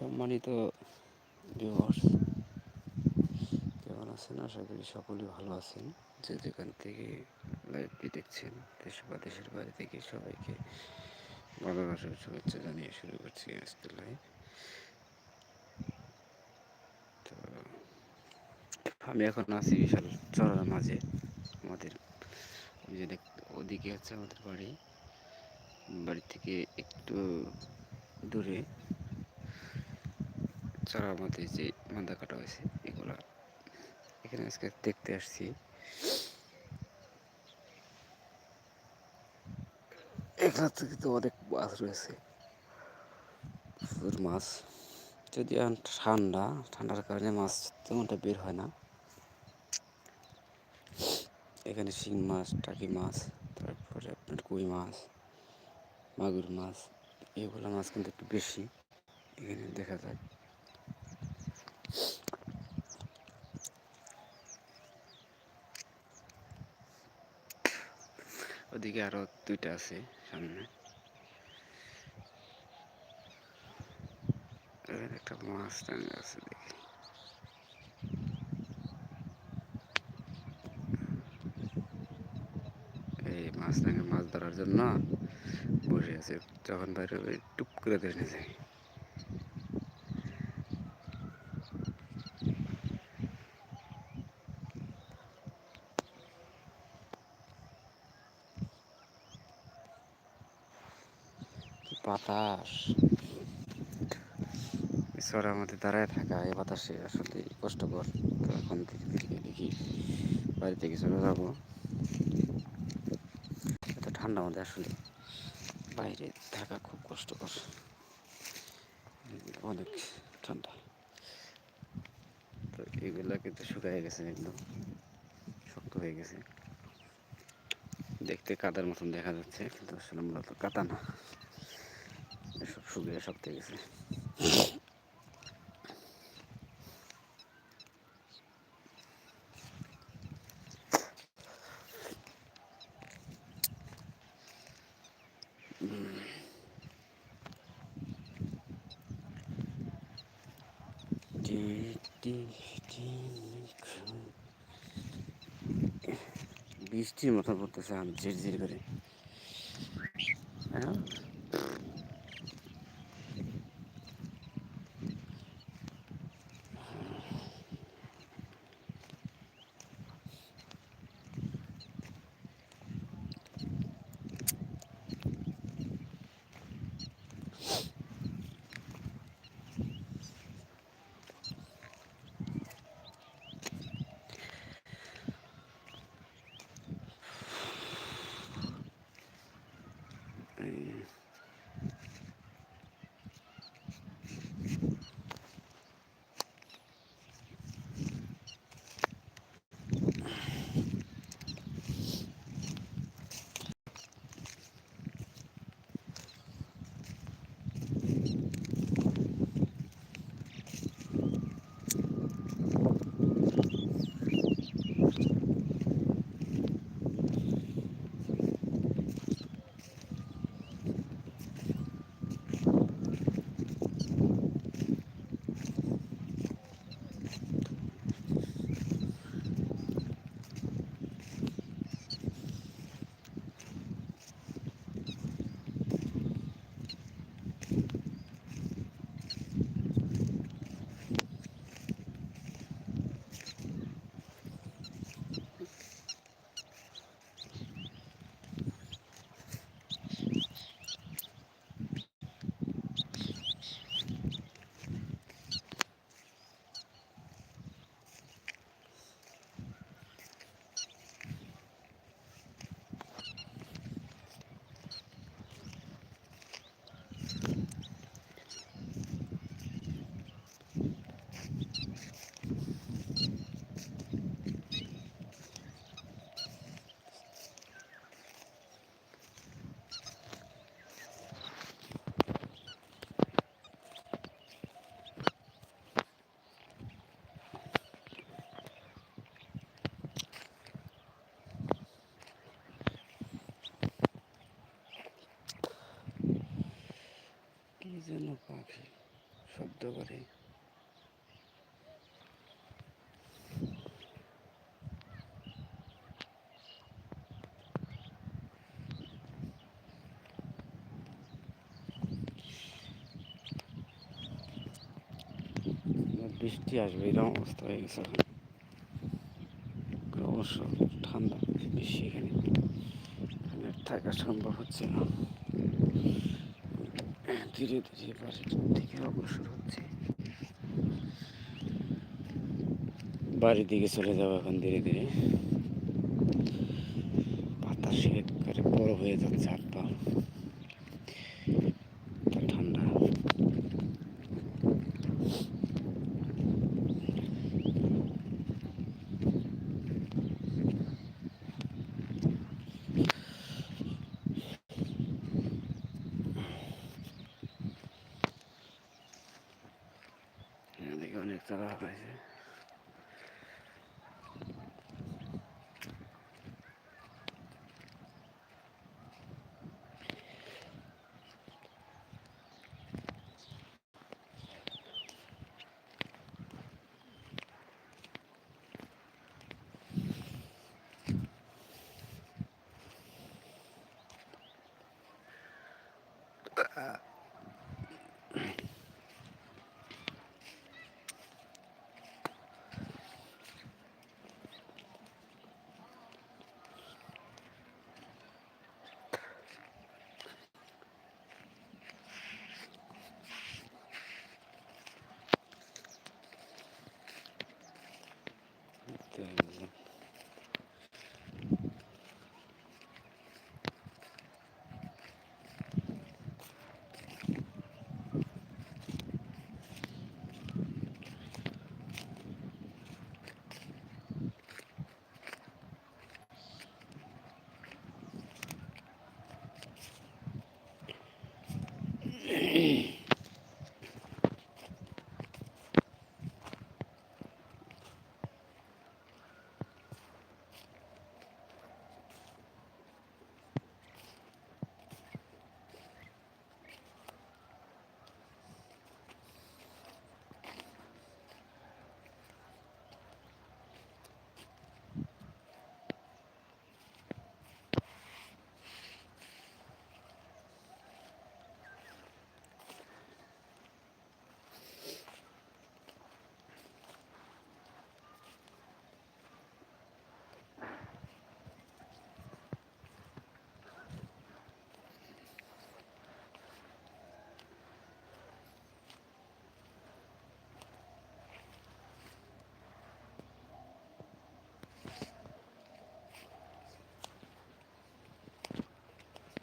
সম্মানিত ভিউয়ার্স কেমন আছেন? আশা করি সকলেই ভালো আছেন। যে যেখান থেকে লাইভটি দেখছেন, দেশ বা দেশের বাইরে থেকে সবাইকে ভালোবাসার শুভেচ্ছা জানিয়ে শুরু করছি আজকের লাইভ তো, আমি এখন আছি বিশাল চড়ার মাঝে আমাদের। যে ওদিকে আছে আমাদের বাড়ি। বাড়ি থেকে একটু দূরে। চারার মধ্যে যে মান্দা কাটা হয়েছে, এগুলো এখানে আজকে দেখতে আসছি। এখানে থেকে তো অনেক মাছ রয়েছে। প্রচুর মাছ। যদি ঠান্ডা, ঠান্ডার কারণে মাছ তেমনটা বের হয় না। এখানে শিং মাছ, টাকি মাছ, তারপরে আপনার কই মাছ, মাগুর মাছ, এগুলো মাছ কিন্তু একটু বেশি। এখানে দেখা যায়। ওদিকে আরও দুইটা আছে সামনে। একটা মাছ টাঙা আছে দেখি। এই মাছ টাঙা মাছ ধরার জন্য বসে আছে। যখন বাইরে টুপ করে ধরে যায়। বাতাস। চড়ার মধ্যে দাঁড়ায় থাকা এই বাতাসে আসলে কষ্টকর। তো এখন থেকে দেখি বাড়ি থেকে চলে যাব। এত ঠান্ডা মধ্যে আসলে বাইরে থাকা খুব কষ্টকর। অনেক ঠান্ডা। তো এগুলা কিন্তু শুকায় গেছে একদম। শক্ত হয়ে গেছে। দেখতে কাদার মতন দেখা যাচ্ছে, কিন্তু আসলে মূলত কাদা না। শুকিয়ে শক্ত হয়ে গেছে বৃষ্টির মতো পড়তেছে আম ঝিরঝির করে। হ্যাঁ? শব্দ করে বৃষ্টি আসবে এরকম অবস্থা হয়ে গেছে এখন। অবশ্য ঠান্ডা বেশি এখানে। থাকা সম্ভব হচ্ছে না। ধীরে ধীরে বাড়ির থেকে অগ্রসর হচ্ছে। বাড়ির দিকে চলে যাব এখন ধীরে ধীরে। বাতাসে একবারে বড় হয়ে যাচ্ছে পা